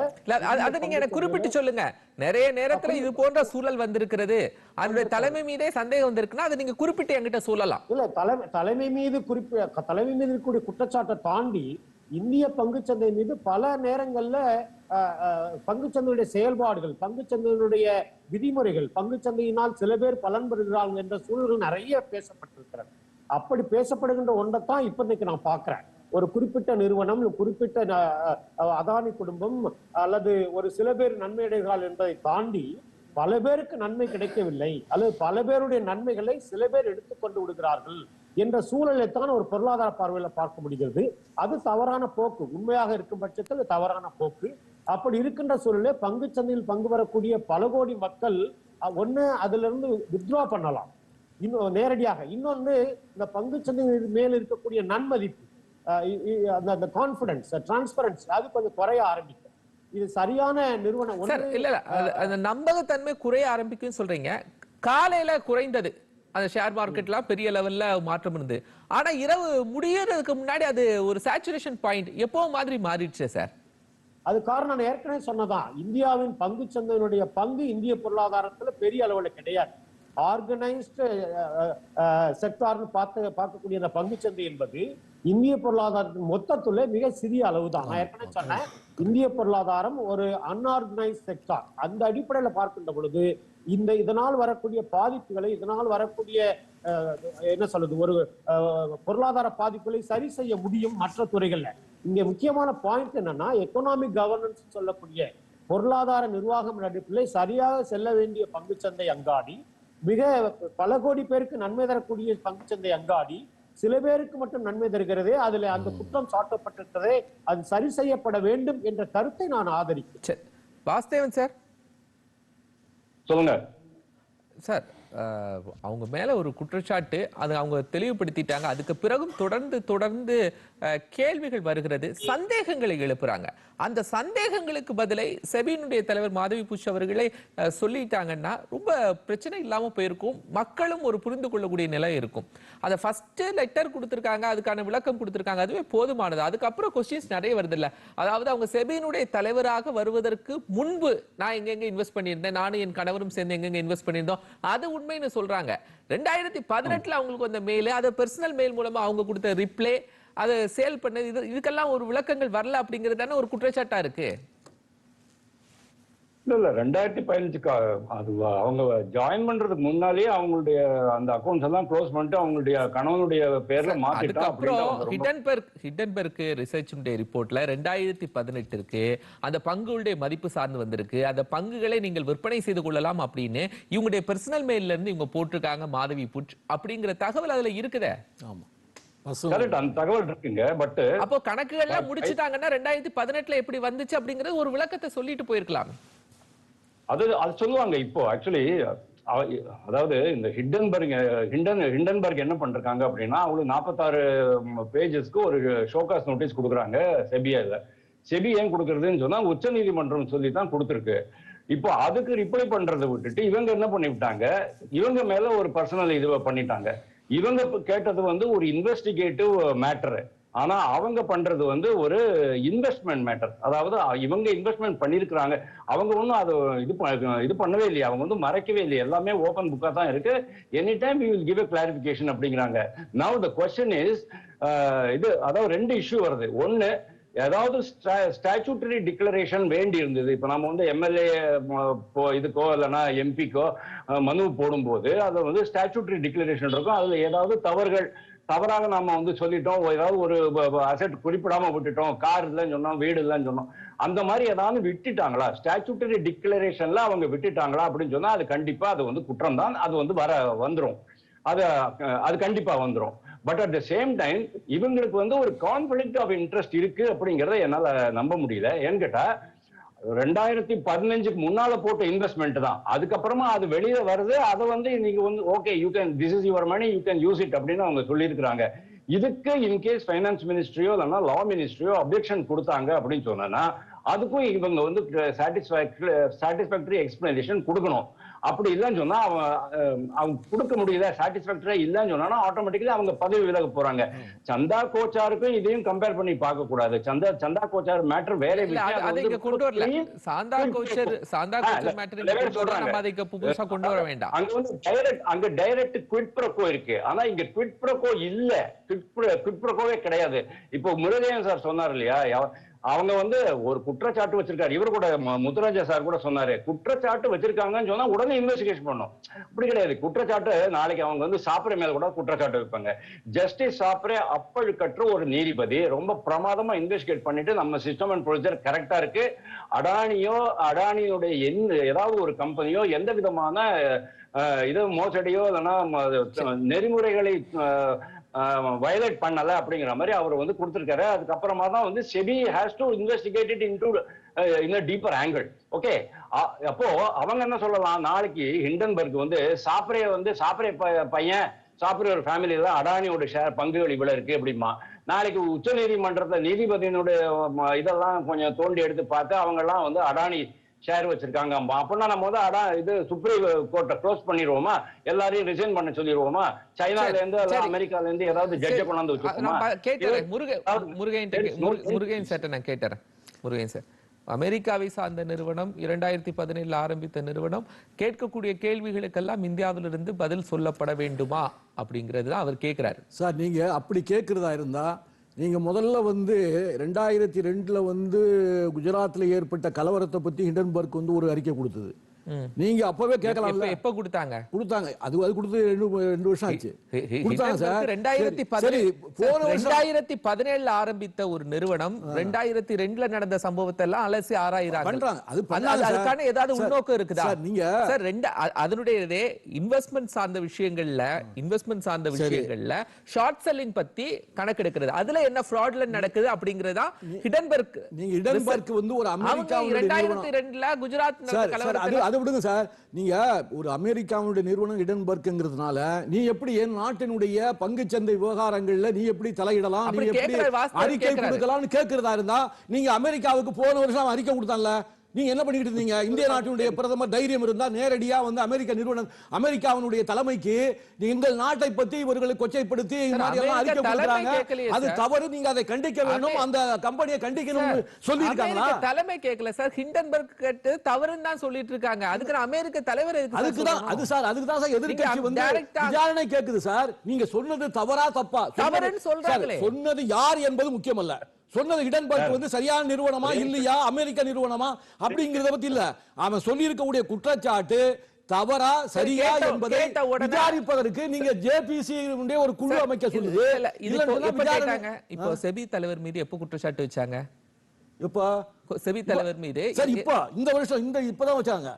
அதை நீங்க எனக்கு குறிப்பிட்டு சொல்லுங்க. நிறைய நேரத்துல இது போன்ற சூழல் வந்திருக்கிறது. அதனுடைய தலைமை மீதே சந்தேகம் வந்திருக்குன்னா அதை நீங்க குறிப்பிட்டு என்கிட்ட சொல்லலாம். இல்ல தலைமை தலைமை மீது குறிப்ப தலைமை மீது இருக்கக்கூடிய குற்றச்சாட்டை தாண்டி இந்திய பங்குச்சந்தை மீது பல நேரங்கள்ல பங்குச்சந்தையுடைய செயல்பாடுகள் பங்குச்சந்தையினுடைய விதிமுறைகள் பங்குச்சந்தையினால் சில பேர் பலன் பெறுகிறார்கள் என்ற சூழல்கள் நிறைய பேசப்பட்டிருக்கிறது. அப்படி பேசப்படுகின்ற ஒன்றைத்தான் தான் இப்போதைக்கு நான் பார்க்கிறேன். ஒரு குறிப்பிட்ட நிறுவனம் குறிப்பிட்ட அதானி குடும்பம் அல்லது ஒரு சில பேர் நன்மையடைகிறார்கள் என்பதை தாண்டி பல பேருக்கு நன்மை கிடைக்கவில்லை. அல்லது பல பேருடைய நன்மைகளை சில பேர் எடுத்துக்கொண்டு விடுகிறார்கள். என்ற சூழலைத்தான் ஒரு பொருளாதார பார்வையில பார்க்க முடிகிறது. அது தவறான போக்கு. உண்மையாக இருக்கும் பட்சத்தில் தவறான போக்கு. அப்படி இருக்கின்ற சூழலில் பங்குச் சந்தையில் பங்கு பெறக்கூடிய பல கோடி மக்கள் அஹ், ஒண்ணு அதுல இருந்து வித்ட்ரா பண்ணலாம். இன்னும் நேரடியாக. இன்னொன்னு இந்த பங்குச் சந்தை மேல் இருக்கக்கூடிய நன்மதிப்பு அந்த அந்த கான்பிடன்ஸ் டிரான்ஸ்பரன்சி அது கொஞ்சம் குறைய ஆரம்பிக்கும். இது சரியான நிறுவனம் ஒன்று இல்ல அந்த நம்பகத்தன்மை குறைய ஆரம்பிக்கும் சொல்றீங்க. காலையில குறைந்தது. அந்த ஷேர் மார்க்கெட்லாம் பெரிய லெவல்ல மாற்றம் இருந்தது. ஆனா இரவு முடியறதுக்கு முன்னாடி அது ஒரு சேச்சுரேஷன் பாயிண்ட் எப்போ மாதிரி மாறிடுச்சு சார் அது காரணம் நான் ஏற்கனவே சொன்னதான். இந்தியாவின் பங்கு சந்தையினுடைய பங்கு இந்திய பொருளாதாரத்துல பெரிய அளவுல கிடையாது. ஆர்கனைஸ்டு செக்டார்னு பார்த்து பார்க்கக்கூடிய அந்த பங்கு சந்தை என்பது இந்திய பொருளாதாரத்தின் மொத்தத்துல மிக சிறிய அளவு தான் நான் ஏற்கனவே சொன்னேன். இந்திய பொருளாதாரம் ஒரு அன்ஆர்கனைஸ்ட் செக்டார் அந்த அடிப்படையில பார்க்கின்ற பொழுது இந்த இதனால் வரக்கூடிய பாதிப்புகளை இதனால் வரக்கூடிய என்ன சொல்றது ஒரு பொருளாதார பாதிப்புகளை சரி செய்ய முடியும் மற்ற துறைகள்ல. இங்க முக்கியமான பாயிண்ட் என்னன்னா எக்கனாமிக் கவர்னன்ஸ் சொல்லக்கூடிய பொருளாதார நிர்வாகம் நடிப்பில் சரியாக செல்ல வேண்டிய பங்குச்சந்தை அங்காடி மிக பல கோடி பேருக்கு நன்மை தரக்கூடிய பங்குச்சந்தை அங்காடி சில பேருக்கு மட்டும் நன்மை தருகிறதே அதுல அந்த குற்றம் சாட்டப்பட்டிருக்கிறதே அது சரி செய்யப்பட வேண்டும் என்ற கருத்தை நான் ஆதரிக்கிறேன். சரி. வாசுதேவன் சார்? சொல்லுங்க. சார் அவங்க மேலே ஒரு குற்றச்சாட்டு அது அவங்க தெளிவுபடுத்திட்டாங்க. அதுக்கு பிறகும் தொடர்ந்து தொடர்ந்து கேள்விகள் வருகிறது சந்தேகங்களை எழுப்புறாங்க. அந்த சந்தேகங்களுக்கு பதிலை செபியினுடைய தலைவர் மாதவி புஷ் அவர்களே சொல்லிட்டாங்கன்னா ரொம்ப பிரச்சனை இல்லாமல் போயிருக்கும். மக்களும் ஒரு புரிந்து கொள்ளக்கூடிய நிலை இருக்கும். அதை ஃபர்ஸ்ட் லெட்டர் கொடுத்துருக்காங்க அதுக்கான விளக்கம் கொடுத்துருக்காங்க அதுவே போதுமானது. அதுக்கப்புறம் கொஸ்டின்ஸ் நிறைய வருது அதாவது அவங்க செபியினுடைய தலைவராக வருவதற்கு முன்பு நான் எங்கெங்க இன்வெஸ்ட் பண்ணியிருந்தேன் நானும் என் கணவரும் சேர்ந்து எங்கெங்க இன்வெஸ்ட் பண்ணியிருந்தோம் அது உண்மைன்னு சொல்றாங்க. ரெண்டாயிரத்தி பதினெட்டுல அவங்களுக்கு வந்த மெயில் அது பர்சனல் மெயில் மூலமா அவங்க கொடுத்த ரிப்ளே அது சேல் பண்ணது இது இதுக்கெல்லாம் ஒரு விளக்கங்கள் வரல அப்படிங்கிறது தானே ஒரு குற்றச்சாட்டா இருக்கு? இல்ல இல்ல ரெண்டாயிரத்தி பதினஞ்சுக்கு அது அவங்க ஜாயின் பண்றதுக்கு முன்னாலேயே அவங்களுடைய அந்த அக்கௌண்ட்ஸ் எல்லாம் க்ளோஸ் பண்ணிட்டு அவங்களுடைய கணவனுடைய பேர்ல மாத்திட்டா ரொம்ப- ஹிடன்பர்க் ஹிடன்பர்க் ரிசர்ச் ரிப்போர்ட்ல ரெண்டாயிரத்தி பதினெட்டு இருக்கு. அந்த பங்குகளுடைய மதிப்பு சார்ந்து வந்திருக்கு. அந்த பங்குகளை நீங்கள் விற்பனை செய்து கொள்ளலாம் அப்படின்னு இவங்களுடைய பர்சனல் மெயில்ல இருந்து இவங்க போட்டிருக்காங்க மாதவி புட் அப்படிங்கிற தகவல் அதுல இருக்குதே. ஆமா. பர்சனல் கரெக்ட் அந்த தகவல் இருக்குங்க பட் அப்போ கணக்குகள்லாம் முடிச்சிட்டாங்கன்னா ரெண்டாயிரத்தி பதினெட்டுல எப்படி வந்துச்சு அப்படிங்கறது ஒரு விளக்கத்தை சொல்லிட்டு போயிருக்கலாம். அது அது சொல்லுவாங்க இப்போ ஆக்சுவலி அதாவது இந்த ஹிண்டன்பர்க் ஹிண்டன் ஹிண்டன்பர்க் என்ன பண்ணிருக்காங்க அப்படின்னா அவங்களுக்கு நாற்பத்தாறு பேஜஸ்க்கு ஒரு ஷோகாஸ் நோட்டீஸ் கொடுக்குறாங்க செபியாவில் செபி ஏன் கொடுக்கறதுன்னு சொன்னா உச்ச நீதிமன்றம் சொல்லி தான் கொடுத்துருக்கு. இப்போ அதுக்கு ரிப்ளை பண்றதை விட்டுட்டு இவங்க என்ன பண்ணிவிட்டாங்க இவங்க மேல ஒரு பர்சனல் இது பண்ணிட்டாங்க. இவங்க கேட்டது வந்து ஒரு இன்வெஸ்டிகேட்டிவ் மேட்டரு ஆனா அவங்க பண்றது வந்து ஒரு இன்வெஸ்ட்மெண்ட் மேட்டர் அதாவது இவங்க இன்வெஸ்ட்மெண்ட் பண்ணிருக்கிறாங்க. அவங்க ஒன்றும் அது இது ப- இது பண்ணவே இல்லையா. அவங்க வந்து மறைக்கவே இல்லையா. எல்லாமே ஓபன் புக்கா தான் இருக்கு. Any time you will give clarification அப்படிங்கிறாங்க. நவ் த கொஸ்டின் இஸ் இது அதாவது ரெண்டு இஷ்யூ வருது. ஒன்னு ஏதாவது ஸ்டாச்சுட்டரி டிக்ளரேஷன் வேண்டி இருந்தது. இப்ப நம்ம வந்து எம்எல்ஏ இதுக்கோ இல்லைன்னா எம்பிக்கோ மனு போடும்போது அது வந்து ஸ்டாச்சுட்டரி டிக்ளரேஷன் இருக்கும். அதுல ஏதாவது தவறுகள் தவறாக நாம வந்து சொல்லிட்டோம். ஏதாவது ஒரு அசெட் குறிப்பிடாம விட்டுட்டோம். கார் இல்லைன்னு சொன்னோம் வீடு இல்லைன்னு சொன்னோம். அந்த மாதிரி ஏதாவது விட்டுட்டாங்களா? ஸ்டாச்சுட்டரி டிக்ளரேஷன்ல அவங்க விட்டுட்டாங்களா அப்படின்னு சொன்னா அது கண்டிப்பா அது வந்து குற்றம் தான். அது வந்து வர வந்துடும் அது அது கண்டிப்பா வந்துடும் but at the same time இவங்களுக்கு வந்து ஒரு கான்ஃபிளிக்ட் ஆஃப் இன்ட்ரெஸ்ட் இருக்கு அப்படிங்கறத என்னால நம்ப முடியல. ஏன்னு கேட்டா ரெண்டாயிரத்தி பதினஞ்சுக்கு முன்னால போட்ட இன்வெஸ்ட்மெண்ட் தான். அதுக்கப்புறமா அது வெளியில வருது. அதை வந்து நீங்க வந்து okay you can this is your money you can use it அப்படின்னு அவங்க சொல்லியிருக்கிறாங்க. இதுக்கு இன்கேஸ் ஃபைனான்ஸ் மினிஸ்ட்ரியோ இல்லைன்னா லா மினிஸ்ட்ரியோ அப்ஜெக்ஷன் கொடுத்தாங்க அப்படின்னு சொன்னா அதுக்கும் இவங்க வந்து சாட்டிஸ்ஃபேக்டரி சாட்டிஸ்ஃபேக்டரி எக்ஸ்பிளனேஷன் கொடுக்கணும். அப்படி இல்லைன்னு சொன்னா அவன் அவங்க கொடுக்க முடியல சாட்டிஸ்ஃபேக்டரியா இல்லைன்னு சொன்னா ஆட்டோமேட்டிக்கலி அவங்க பதவி விலக போறாங்க. சந்தா கோச்சாருக்கும் இதையும் கம்பேர் பண்ணி பார்க்க கூடாது. சந்தா சந்தா கோச்சார் மேட்டர் வந்து கொண்டு வரல. சாந்தா கோச்சர். சாந்தா கோச்சர் மேட்டர் சொல்றாங்க. அதுக்கு புதுசா கொண்டு வர வேண்டாம். அங்க வந்து டைரக்ட் அங்க டைரக்ட் குவிட் ப்ரோக்கோ இருக்கு. ஆனா இங்க குவிட் ப்ரோக்கோ இல்ல. குவிட் ப்ரோக்கோவே கிடையாது. இப்போ முருகையன் சார் சொன்னார் இல்லையா அவங்க வந்து ஒரு குற்றச்சாட்டு வச்சிருக்காரு. இவர் கூட முத்துராஜா சார் கூட சொன்னாரு. குற்றச்சாட்டு வச்சிருக்காங்கன்னு சொன்னா உடனே இன்வெஸ்டிகேஷன் பண்ணும். அப்படி கிடையாது. குற்றச்சாட்டு நாளைக்கு அவங்க வந்து சாப்பிட மேல கூட குற்றச்சாட்டு வைப்பாங்க. ஜஸ்டிஸ் சாப்பிட அப்பழுக்கற்ற ஒரு நீதிபதி ரொம்ப பிரமாதமா இன்வெஸ்டிகேட் பண்ணிட்டு நம்ம சிஸ்டம் அண்ட் ப்ரொசீஜர் கரெக்டா இருக்கு. அடானியோ அடானியோடைய எந்த ஏதாவது ஒரு கம்பெனியோ எந்த விதமான இது மோசடியோ இல்லைன்னா நெறிமுறைகளை வயலேட் பண்ணல அப்படிங்கிற மாதிரி அவர் வந்து கொடுத்துருக்காரு. அதுக்கப்புறமா தான் வந்து SEBI has to investigated in into in deeper angle okay அப்போ அவங்க என்ன சொல்லலாம்? நாளைக்கு ஹிண்டன்பர்க் வந்து சாப்பிரே வந்து சாப்பிரே ப- பையன் சாப்பிட்ற ஒரு ஃபேமிலியில அடானியோட ஷேர் பங்குகள் இவ்வளவு இருக்கு அப்படிமா. நாளைக்கு உச்ச நீதிமன்றத்துல நீதிபதியினுடைய இதெல்லாம் கொஞ்சம் தோண்டி எடுத்து பார்த்து அவங்க எல்லாம் வந்து அடானி ஷேர் வச்சிருக்காங்க. அப்படின்னா நம்ம வந்து அடா இது சுப்ரீம் கோர்ட்டை க்ளோஸ் பண்ணிடுவோமா? எல்லாரையும் ரிசைன் பண்ண சொல்லிடுவோமா? சைனால இருந்து. அமெரிக்கால இருந்து ஏதாவது ஜட்ஜை கொண்டாந்து கேட்டறேன் முருகன் முருகன் சார்ட்ட நான் கேட்டறேன். முருகன் சார் அமெரிக்காவை சார்ந்த நிறுவனம் இரண்டாயிரத்தி பதினேழுல ஆரம்பித்த நிறுவனம் கேட்கக்கூடிய கேள்விகளுக்கெல்லாம் இந்தியாவிலிருந்து பதில் சொல்லப்பட வேண்டுமா? அப்படிங்கிறது தான் அவர் கேட்கிறாரு சார் நீங்க அப்படி கேட்கறதா இருந்தா நீங்கள் முதல்ல வந்து ரெண்டாயிரத்தி ரெண்டில் வந்து குஜராத்தில் ஏற்பட்ட கலவரத்தை பற்றி ஹிண்டன்பர்க் வந்து ஒரு அறிக்கை கொடுத்தது. நீங்க அப்பவே எப்ப கேட்கலாம்ல. எப்ப கொடுத்தாங்க? கொடுத்தாங்க. அது அது கொடுத்து ரெண்டு ரெண்டு வருஷம் ஆச்சு. கொடுத்தாங்க சார். ரெண்டாயிரத்தி சரி, போன ரெண்டாயிரத்தி பதினேழுல ஆரம்பித்த ஒரு நிறுவனம் ரெண்டாயிரத்தி ரெண்டுல நடந்த சம்பவத்தை எல்லாம் அலசி ஆராயிறாங்க பண்றாங்க. அது சார். அதுக்கான ஏதாவது உள்நோக்கம் இருக்குதா? நீங்க- சார் ரெண்டு அதனுடைய இன்வெஸ்ட்மெண்ட் சார்ந்த விஷயங்கள்ல இன்வெஸ்ட்மெண்ட் சார்ந்த விஷயங்கள்ல ஷார்ட் செல்லிங் பத்தி கணக்கெடுக்கிறது. அதுல என்ன ஃப்ராட்லண்ட் நடக்குது அப்படிங்கறதா ஹிடன்பர்க் நீங்க ஹிடன்பர்க் வந்து ஒரு நிறுவனம். ரெண்டுல குஜராத் நடந்த கலவரத்துல அதை விடுங்க சார். நீங்க ஒரு அமெரிக்காவுடைய நிறுவனம் ஹிடன்பர்க்ங்கிறதுனால நீ எப்படி என் நாட்டினுடைய பங்குச்சந்தை விவகாரங்கள்ல நீ எப்படி தலையிடலாம்? நீ எப்படி அறிக்கை. கொடுக்கலாம்னு கேட்கறதா இருந்தா நீங்க அமெரிக்காவுக்கு போன வருஷம் அறிக்கை கொடுத்தான்ல. நீங்க என்ன பண்ணிட்டு இருந்தீங்க? இந்திய நாட்டினுடைய பிரதமர் தைரியம் இருந்தா நேரடியா வந்து அமெரிக்க நிறுவனம் அமெரிக்காவினுடைய தலைமைக்கு எங்கள் நாட்டை பத்தி இவர்களை கொச்சைப்படுத்தி இந்த மாதிரி எல்லாம் அறிக்கை கொடுக்குறாங்க. அது. தவறு. நீங்க அதை கண்டிக்க வேண்டும் அந்த கம்பெனியை கண்டிக்கணும்னு சொல்லி இருக்காங்களா தலைமை கேட்கல சார். ஹிண்டன்பர்க் கேட்டு தவறுன்னு தான் சொல்லிட்டு இருக்காங்க அதுக்கு அமெரிக்க தலைவர் எதுக்கு சார் அதுக்கு தான் சொல்லணும்? அது சார் அதுக்கு தான் சார் எதிர்க்கட்சி வந்து விசாரணை கேக்குது சார். நீங்க சொன்னது தவறா தப்பா? தவறுன்னு சொல்றாங்களே. சொன்னது யார் என்பது முக்கியமல்ல. சொன்னது இடன்பர்க் வந்து சரியான நிறுவனமா இல்லையா? அமெரிக்க நிறுவனமா? அப்படிங்கறத பத்தி இல்ல. அவன் சொல்லி இருக்கக்கூடிய குற்றச்சாட்டு தவறா சரியா என்பதை விசாரிப்பதற்கு நீங்க ஜேபிசி ஒரு குழு அமைக்க சொல்லுது. இப்போ இப்போ செபி தலைவர் மீது எப்போ குற்றச்சாட்டு வச்சாங்க? எப்ப? செபி தலைவர் மீது. சரி இப்ப இந்த வருஷம் இந்த இப்பதான் வச்சாங்க.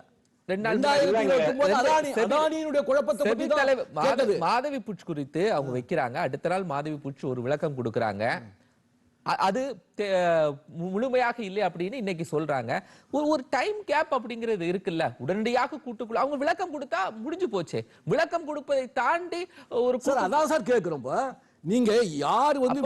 மாதவி புட்ச் குறித்து அவங்க வைக்கிறாங்க. அடுத்த நாள் மாதவி புட்ச் ஒரு விளக்கம் கொடுக்கறாங்க. அது முழுமையாக இல்லை அப்படின்னு இன்னைக்கு சொல்றாங்க. ஒரு ஒரு டைம் கேப் அப்படிங்கிறது இருக்குல்ல. உடனடியாக கூட்டுக்குள்ள அவங்க விளக்கம் கொடுத்தா முடிஞ்சு போச்சே. விளக்கம் கொடுப்பதை தாண்டி ஒரு சார் அதான் சார் கேக்குறோம் இப்ப. நீங்க யார் வந்து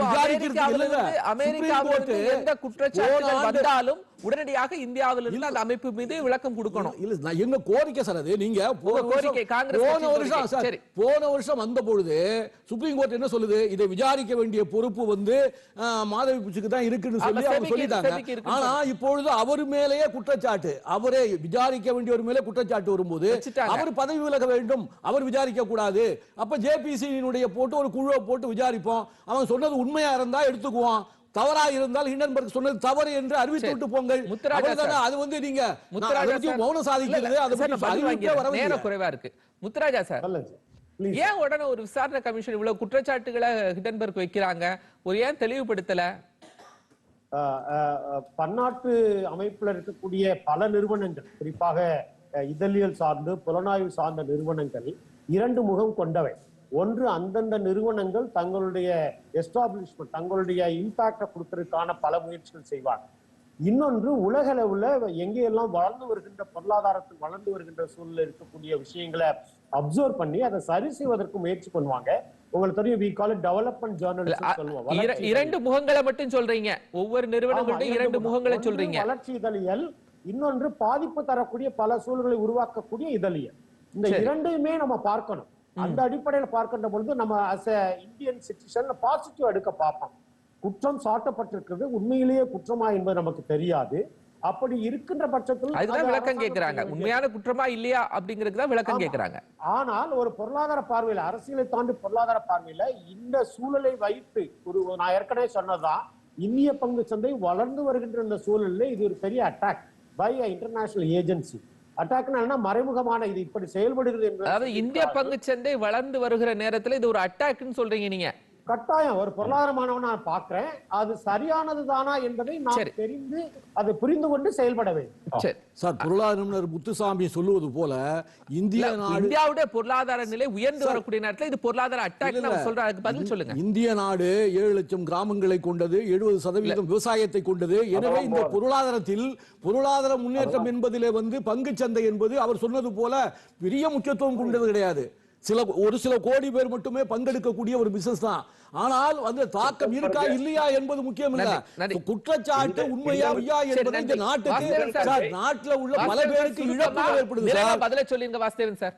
அமெரிக்காவிலிருந்து- எந்த குற்றச்சாட்டுகள் வந்தாலும் உடனடியாக இந்தியாவிலிருந்து அந்த அமைப்பு மீது விளக்கம் கொடுக்கணும். இல்ல நான் என்ன கோரிக்கை சார் அது? நீங்க கோரிக்கை, வருஷம் காங்கிரஸ் போன வருஷம். சார். போன வருஷம் வந்த பொழுது சுப்ரீம் கோர்ட் என்ன சொல்லுது? இதை விசாரிக்க வேண்டிய பொறுப்பு வந்து மாதவி புச்சுக்கு தான் இருக்குன்னு சொல்லி அவங்க சொல்லிட்டாங்க. ஆனா இப்பொழுது அவர் மேலேயே குற்றச்சாட்டு. அவரே விசாரிக்க வேண்டியவர் மேலே குற்றச்சாட்டு வரும்போது. அவர் பதவி விலக வேண்டும். அவர் விசாரிக்க கூடாது. அப்ப ஜேபிசியினுடைய போட்டு ஒரு குழுவை போட்டு விசாரிப்போம். அவன் சொன்னது உண்மையா இருந்தா எடுத்துக்குவோம். தவறா இருந்தால் ஹிண்டன்பர்க் சொன்னது தவறு என்று அறிவித்து. விட்டு போங்கள் முத்துராஜா. அது வந்து நீங்க முத்துராஜா. மௌனம் சாதிக்கிறது அதை. வரவில்லை. நேரம் குறைவா இருக்கு முத்துராஜா சார் ஏன் உடனே ஒரு விசாரணை கமிஷன் இவ்வளவு குற்றச்சாட்டுகளை ஹிண்டன்பர்க் வைக்கிறாங்க ஒரு ஏன் தெளிவுபடுத்தல ஆஹ் ஆஹ் பன்னாட்டு அமைப்புல இருக்கக்கூடிய பல நிறுவனங்கள் குறிப்பாக இதழியல் சார்ந்து புலனாய்வு சார்ந்த நிறுவனங்கள் இரண்டு முகம் கொண்டவை ஒன்று அந்தந்த நிறுவனங்கள் தங்களுடைய எஸ்டாப்ளிஷ்மெண்ட் தங்களுடைய இம்பாக்டை கொடுக்கறதுக்கான பல முயற்சிகள் செய்வாங்க. இன்னொன்று உலக அளவுல எங்கெல்லாம் வளர்ந்து வருகின்ற பொருளாதாரத்தில் வளர்ந்து வருகின்ற சூழலில் இருக்கக்கூடிய விஷயங்களை அப்சர்வ் பண்ணி அதை சரி செய்வதற்கு முயற்சி பண்ணுவாங்க. உங்களுக்கு தெரியும் வி கால் டெவலப்மெண்ட் ஜேர்னலிசம் சொல்லுவோம். இரண்டு முகங்களை மட்டும் சொல்றீங்க. ஒவ்வொரு ஆமா, நிறுவனங்கள்ட்டையும் இரண்டு. முகங்களை சொல்றீங்க. வளர்ச்சி இதழியல் இன்னொன்று பாதிப்பு தரக்கூடிய பல சூழல்களை உருவாக்கக்கூடிய இதழியல். இந்த. இரண்டையுமே நம்ம பார்க்கணும். அந்த அடிப்படையில பார்க்கின்ற பொழுது நம்ம அஸ் இந்தியன் சிட்டிசன் பாசிட்டிவ் எடுக்க பார்ப்போம். குற்றம் சாட்டப்பட்டிருக்கிறது. உண்மையிலேயே குற்றமா என்பது நமக்கு தெரியாது. அப்படி இருக்கின்ற பட்சத்தில் அதுதான் அது விளக்கம் வேண்டிய- உண்மையான குற்றமா இல்லையா அப்படிங்கிறதுக்கு தான் விளக்கம் ஆமா. கேக்குறாங்க ஆனால் ஒரு பொருளாதார பார்வையில அரசியலை தாண்டி பொருளாதார பார்வையில இந்த சூழலை வைத்து ஒரு நான் ஏற்கனவே சொன்னதுதான் இந்திய பங்கு சந்தை வளர்ந்து வருகின்ற இந்த சூழலில் இது ஒரு பெரிய அட்டாக் பை இன்டர்நேஷனல் ஏஜென்சி அட்டாக்னா மறைமுகமான இது இப்படி செயல்படுகிறது அதாவது இந்திய பங்கு சந்தை வளர்ந்து வருகிற நேரத்துல இது ஒரு அட்டாக்னு சொல்றீங்க நீங்க. கட்டாயம் ஒரு பொருளாதாரமானவன் நான் பார்க்கிறேன். அது சரியானது தானா என்பதை நாம் சரி. தெரிந்து அதை புரிந்து கொண்டு செயல்பட வேண்டும். சரி. சார் பொருளாதார நிபுணர் முத்துசாமி சொல்லுவது போல இந்திய நாடு இந்தியாவுடைய பொருளாதார நிலை உயர்ந்து வரக்கூடிய நேரத்துல இது பொருளாதார அட்டாக். சொல்றாங்க பதில் சொல்லுங்க. இந்திய நாடு ஏழு லட்சம் கிராமங்களை கொண்டது எழுபது சதவீதம் விவசாயத்தை கொண்டது. எனவே இந்த பொருளாதாரத்தில் பொருளாதார முன்னேற்றம் என்பதிலே வந்து பங்குச் சந்தை என்பது அவர் சொன்னது போல பெரிய முக்கியத்துவம் கொண்டது கிடையாது. சில ஒரு சில கோடி பேர் மட்டுமே பங்கெடுக்கக்கூடிய ஒரு பிசினஸ் தான். ஆனால் அந்த தாக்கம் இருக்கா இல்லையா என்பது முக்கியம் இல்ல. குற்றச்சாட்டு உண்மையா சரி, என்பது இந்த. நாட்டுக்கு சார். நாட்டுல உள்ள பல பேருக்கு இழப்புகள் ஏற்படுது சார். பதில சொல்லிருங்க வாசுதேவன் சார்.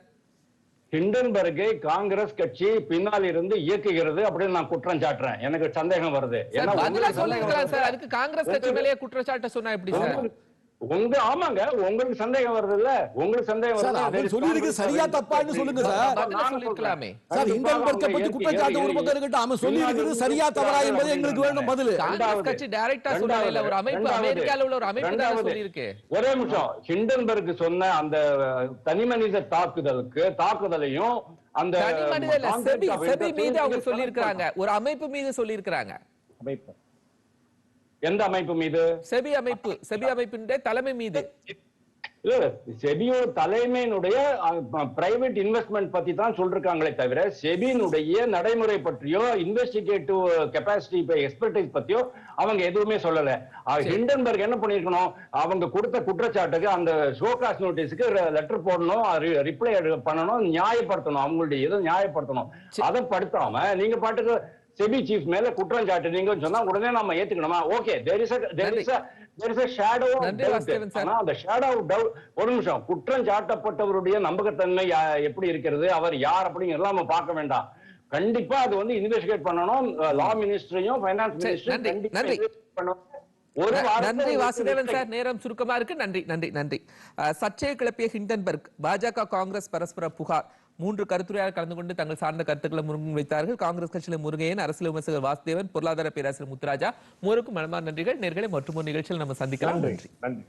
ஹிண்டன்பர்கை காங்கிரஸ் கட்சி பின்னால் இருந்து இயக்குகிறது அப்படின்னு நான் குற்றம் சாட்டுறேன். எனக்கு சந்தேகம் வருது. ஏன்னா அதுக்கு காங்கிரஸ் கட்சி மேலேயே குற்றச்சாட்டை சொன்னா எப்படி சார்? உங்க ஆமாங்க. உங்களுக்கு சந்தேகம் வருது இல்ல உங்களுக்கு சந்தேகம் வருது சொல்லியிருக்கு சரியா தப்பான்னு சொல்லுங்க சார். சொல்லிருக்கலாமே சார் இன்டர்பர்க்கை பத்தி குற்றச்சாட்டு ஒரு பக்கம் இருக்கட்டும். அவன் சொல்லி இருக்குது சரியா தவறா என்பது எங்களுக்கு வேண்டும் பதில். காங்கிரஸ் கட்சி டைரக்டா சொல்லல இல்ல ஒரு அமைப்பு அமெரிக்கால உள்ள ஒரு அமைப்பு தானே ரெண்டாவது. சொல்லியிருக்கு. ஒரே நிமிஷம். ஹிண்டன்பர்க் சொன்ன அந்த தனி மனித தாக்குதலுக்கு தாக்குதலையும் அந்த தனி மனித இல்ல காங்கிரஸ் செபி மீது அவங்க சொல்லியிருக்காங்க ஒரு அமைப்பு மீது சொல்லியிருக்காங்க அமைப்பு. எந்த அமைப்பு மீது? செபி அமைப்பு செபி அமைப்பின் தலைமை மீது. இல்ல செபியோ தலைமையினுடைய பிரைவேட் இன்வெஸ்ட்மெண்ட் பத்தி தான் சொல்லிருக்காங்களே தவிர செபியினுடைய நடைமுறை பற்றியோ இன்வெஸ்டிகேட்டிவ் கெப்பாசிட்டி எக்ஸ்பர்டைஸ் பத்தியோ அவங்க எதுவுமே சொல்லல. ஹிண்டன்பர்க் என்ன பண்ணிருக்கணும் அவங்க கொடுத்த குற்றச்சாட்டுக்கு அந்த ஷோகாஸ் நோட்டீஸுக்கு லெட்டர் போடணும் ரிப்ளை பண்ணணும் நியாயப்படுத்தணும். அவங்களுடைய இதை நியாயப்படுத்தணும். அதை படுத்தாம நீங்க பாட்டுக்கு செபி சீஃப் மேல குற்றம் சாட்டுறீங்கன்னு சொன்னா உடனே நம்ம ஏத்துக்கணுமா? Okay there is there is there is shadow. ஆனா அந்த ஷேடோ டவுட் ஒரு நிமிஷம். குற்றம் சாட்டப்பட்டவருடைய நம்பகத்தன்மை எப்படி இருக்கிறது? அவர் யார் அப்படிங்கிறதெல்லாம் நம்ம பார்க்க வேண்டாம். கண்டிப்பா அது வந்து இன்வெஸ்டிகேட் பண்ணணும். லா மினிஸ்டரையும் ஃபைனான்ஸ் பண்ணணும். ஒரு நன்றி வாசுதேவன் சார் நேரம் சுருக்கமா இருக்கு. நன்றி நன்றி. நன்றி சர்ச்சையை கிளப்பிய ஹிண்டன்பர்க் பாஜக காங்கிரஸ் பரஸ்பர புகார். மூன்று கருத்துரையாளர் கலந்து கொண்டு தங்கள் சார்ந்த கருத்துக்களை முன்வைத்தார்கள் காங்கிரஸ் கட்சியில் முருகையன் அரசியல் விமர்சகர் வாசுதேவன் பொருளாதார பேராசிரியர் முத்துராஜா. மூவருக்கும் மனமார் நன்றிகள். நேர்களை மற்றும் ஒரு நிகழ்ச்சியில் நம்ம சந்திக்கலாம். நன்றி.